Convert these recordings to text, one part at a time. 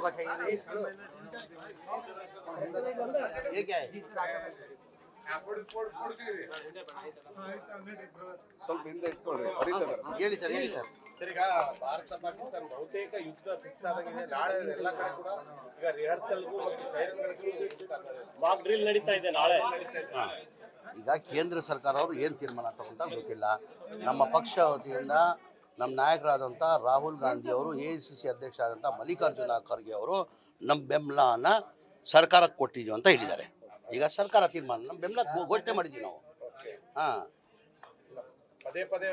को चाहिए ये क्या है ಸ್ವಲ್ಪ ಹಿಂದೆ ಇಟ್ಕೊಳ್ರಿ ಬರೀತಾರೆ ಹೇಳಿ ಸರ್ ಹೇಳಿ ಸರ್ ಸರ್ ಈಗ ಭಾರತ ಪಾಕಿಸ್ತಾನ ಬಹುತೇಕ ಯುದ್ಧ ಫಿಕ್ಸ್ ಆದಂಗಿದೆ ನಾಳೆ ಎಲ್ಲ ಕಡೆ ಕೂಡ ಈಗ ರಿಹರ್ಸಲ್ಗೂ ಮತ್ತು ಸೈರನ್ಗಳಿಗೂ ಮಾಕ್ ಡ್ರಿಲ್ ನಡೀತಾ ಇದೆ ನಾಳೆ ಹಾ. ಈಗ ಕೇಂದ್ರ ಸರ್ಕಾರ ಅವರು ಏನು ತೀರ್ಮಾನ ತಗೊಂತ ಗೊತ್ತಿಲ್ಲ ನಮ್ಮ ಪಕ್ಷ ವತಿಯಿಂದ ನಮ್ಮ ನಾಯಕರಾದಂಥ ರಾಹುಲ್ ಗಾಂಧಿ ಅವರು ಎ ಐ ಸಿ ಸಿ ಅಧ್ಯಕ್ಷ ಆದಂಥ ಮಲ್ಲಿಕಾರ್ಜುನ ಖರ್ಗೆ ಅವರು ನಮ್ಮ ಬೆಂಬಲನ ಸರ್ಕಾರಕ್ಕೆ ಕೊಟ್ಟಿದ್ದೀವಿ ಅಂತ ಹೇಳಿದ್ದಾರೆ. ಈಗ ಸರ್ಕಾರ ತೀರ್ಮಾನ ನಮ್ಮ ಬೆಂಬಲ ಘೋಷಣೆ ಮಾಡಿದ್ದೀವಿ ನಾವು. ಹಾಂ. ಪದೇ ಪದೇ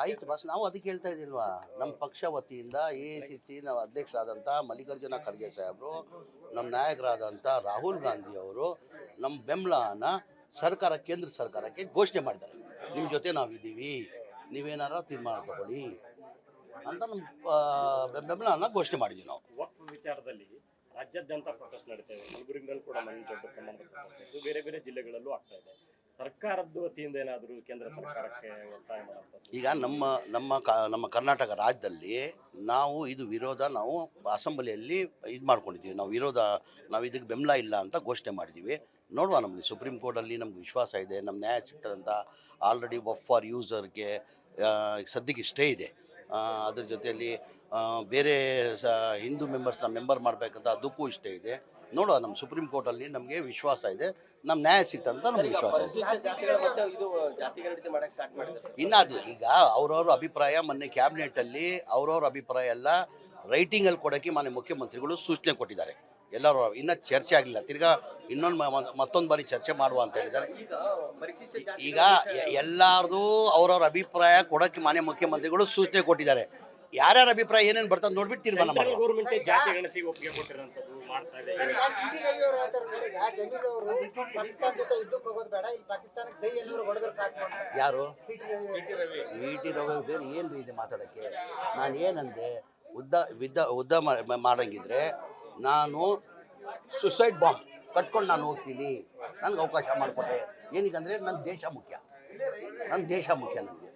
ಆಯ್ತು ಬಸ್ ನಾವು ಅದಕ್ಕೆ ಹೇಳ್ತಾ ಇದ್ದಿಲ್ವಾ ನಮ್ಮ ಪಕ್ಷ ವತಿಯಿಂದ ಎ ಐ ಸಿ ಸಿ ನಾವು ಅಧ್ಯಕ್ಷರಾದಂಥ ಮಲ್ಲಿಕಾರ್ಜುನ ಖರ್ಗೆ ಸಾಹೇಬರು ನಮ್ಮ ನಾಯಕರಾದಂಥ ರಾಹುಲ್ ಗಾಂಧಿ ಅವರು ನಮ್ಮ ಬೆಂಬಲನ ಸರ್ಕಾರ ಕೇಂದ್ರ ಸರ್ಕಾರಕ್ಕೆ ಘೋಷಣೆ ಮಾಡಿದ್ದಾರೆ. ನಿಮ್ಮ ಜೊತೆ ನಾವಿದ್ದೀವಿ. ನೀವೇನಾರ ತೀರ್ಮಾನ ತಗೊಳ್ಳಿ ಅಂತ ನಮ್ಮ ಬೆಂಬಲ ಬೆಂಬಲನ ಘೋಷಣೆ ಮಾಡಿದ್ವಿ ನಾವು. ವಕ್ಫ್ ವಿಚಾರದಲ್ಲಿ ರಾಜ್ಯಾದ್ಯಂತ ಪ್ರೊಟೆಸ್ಟ್ ನಡೀತಾ ಇದೆ. ಕಲಬುರಗಿನಲ್ಲಿ ಕೂಡ ಮನೆ ದೊಡ್ಡ ಪ್ರಮಾಣದ ಇದು ಬೇರೆ ಬೇರೆ ಜಿಲ್ಲೆಗಳಲ್ಲೂ ಆಗ್ತಾ ಇದೆ. ಸರ್ಕಾರದ ವತಿಯಿಂದ ಏನಾದರೂ ಕೇಂದ್ರ ಸರ್ಕಾರಕ್ಕೆ ಒತ್ತಾಯ ಮಾಡುವಂಥದ್ದು? ಈಗ ನಮ್ಮ ನಮ್ಮ ನಮ್ಮ ಕರ್ನಾಟಕ ರಾಜ್ಯದಲ್ಲಿ ನಾವು ಇದು ವಿರೋಧ ನಾವು ಅಸೆಂಬ್ಲಿಯಲ್ಲಿ ಇದು ಮಾಡ್ಕೊಂಡಿದ್ದೀವಿ. ನಾವು ವಿರೋಧ, ನಾವು ಇದಕ್ಕೆ ಬೆಂಬಲ ಇಲ್ಲ ಅಂತ ಘೋಷಣೆ ಮಾಡಿದ್ದೀವಿ. ನೋಡುವ ನಮಗೆ ಸುಪ್ರೀಂ ಕೋರ್ಟಲ್ಲಿ ನಮ್ಗೆ ವಿಶ್ವಾಸ ಇದೆ ನಮ್ಮ ನ್ಯಾಯ ಸಿಗ್ತದಂತ ಆಲ್ರೆಡಿ ವಫ್ ಫಾರ್ ಯೂಸರ್ಗೆ ಸದ್ಯಕ್ಕೆ ಇಷ್ಟೇ ಇದೆ. ಅದ್ರ ಜೊತೆಯಲ್ಲಿ ಬೇರೆ ಸ, ಹಿಂದೂ ಮೆಂಬರ್ಸ್ನ ಮೆಂಬರ್ ಮಾಡಬೇಕಂತ ಅದಕ್ಕೂ ಇಷ್ಟೇ ಇದೆ. ನೋಡುವ ನಮ್ಮ ಸುಪ್ರೀಂ ಕೋರ್ಟಲ್ಲಿ ನಮಗೆ ವಿಶ್ವಾಸ ಇದೆ. ನಮ್ಮ ನ್ಯಾಯ ಸಿಗ್ತಂತ ನಮ್ಗೆ ವಿಶ್ವಾಸ ಇದೆ. ಇನ್ನಾದು ಈಗ ಅವ್ರವ್ರ ಅಭಿಪ್ರಾಯ ಮೊನ್ನೆ ಕ್ಯಾಬಿನೆಟಲ್ಲಿ ಅವ್ರವ್ರ ಅಭಿಪ್ರಾಯ ಎಲ್ಲ ರೈಟಿಂಗಲ್ಲಿ ಕೊಡೋಕ್ಕೆ ಮಾನ್ಯ ಮುಖ್ಯಮಂತ್ರಿಗಳು ಸೂಚನೆ ಕೊಟ್ಟಿದ್ದಾರೆ. ಎಲ್ಲರೂ ಇನ್ನೂ ಚರ್ಚೆ ಆಗಲಿಲ್ಲ. ತಿರ್ಗಾ ಇನ್ನೊಂದು ಮತ್ತೊಂದು ಬಾರಿ ಚರ್ಚೆ ಮಾಡುವ ಅಂತ ಹೇಳಿದ್ದಾರೆ. ಈಗ ಎಲ್ಲಾರ್ದು ಅವ್ರವ್ರ ಅಭಿಪ್ರಾಯ ಕೊಡೋಕ್ಕೆ ಮಾನ್ಯ ಮುಖ್ಯಮಂತ್ರಿಗಳು ಸೂಚನೆ ಕೊಟ್ಟಿದ್ದಾರೆ. ಯಾರ್ಯಾರ ಅಭಿಪ್ರಾಯ ಏನೇನು ಬರ್ತದೆ ನೋಡ್ಬಿಟ್ಟು ತೀರ್ಮಾನ ಗೌರ್ಮೆಂಟ್ ಜಾತಿ ಗಣತಿಗೆ ಒಪ್ಪಿಗೆ ಕೊಟ್ಟಿರೋಂಥದ್ದು ಮಾಡ್ತಾ ಇದೆ ಸಿಟಿ ರವಿ ಅವರು ಹೇಳ್ತಾರೆ ಸರ್? ಈಗ ಜಮೀರ್ ಅವರು ಪಾಕಿಸ್ತಾನ ಜೊತೆ ಇದ್ದಕ್ಕೆ ಹೋಗೋದು ಬೇಡ ಇಲ್ಲಿ ಪಾಕಿಸ್ತಾನಕ್ಕೆ ಜೈ ಅನ್ನೋರು ಹೊಡೆದ್ರೆ ಸಾಕು ಅಂತ. ಯಾರು? ಸಿಟಿ ರವಿ ಬೇರೆ ಏನು ಇದೆ ಮಾತಾಡೋಕ್ಕೆ? ನಾನು ಏನಂದೆ ಉದ್ದ ವಿದ್ದ ಉದ್ದ ಮಾ- ಮಾಡಂಗಿದ್ರೆ ನಾನು ಸುಸೈಡ್ ಬಾಂಬ್ ಕಟ್ಕೊಂಡು ನಾನು ಹೋಗ್ತೀನಿ. ನನಗೆ ಅವಕಾಶ ಮಾಡಿಕೊಟ್ರೆ. ಏನಿಗಂದ್ರೆ ನನ್ನ ದೇಶ ಮುಖ್ಯ. ನನ್ನ ದೇಶ ಮುಖ್ಯ ನನಗೆ.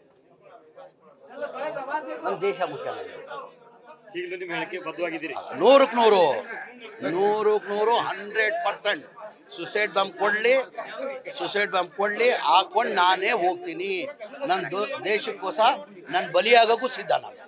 ನನ್ನ ದೇಶ ಮುಖ್ಯ ಈಗಲೂ ನಿಮ್ಮ ಹೇಳಿಕೆ ಬದ್ಧವಾಗಿದ್ದೀರಿ ನೂರಕ್ಕೆ ನೂರು ನೂರಕ್ಕೆ ನೂರು ಹಂಡ್ರೆಡ್ ಪರ್ಸೆಂಟ್ ಸುಸೈಡ್ ಬಾಂಬ್ ಕೊಡಲಿ ಸುಸೈಡ್ ಬಾಂಬ್ ಕೊಡಲಿ ಹಾಕೊಂಡು ನಾನೇ ಹೋಗ್ತೀನಿ ನನ್ನ ದೇಶಕ್ಕೋಸ ನನ್ನ ನಾನು ಬಲಿಯಾಗೋಕ್ಕೂ ಸಿದ್ಧ ನಾನು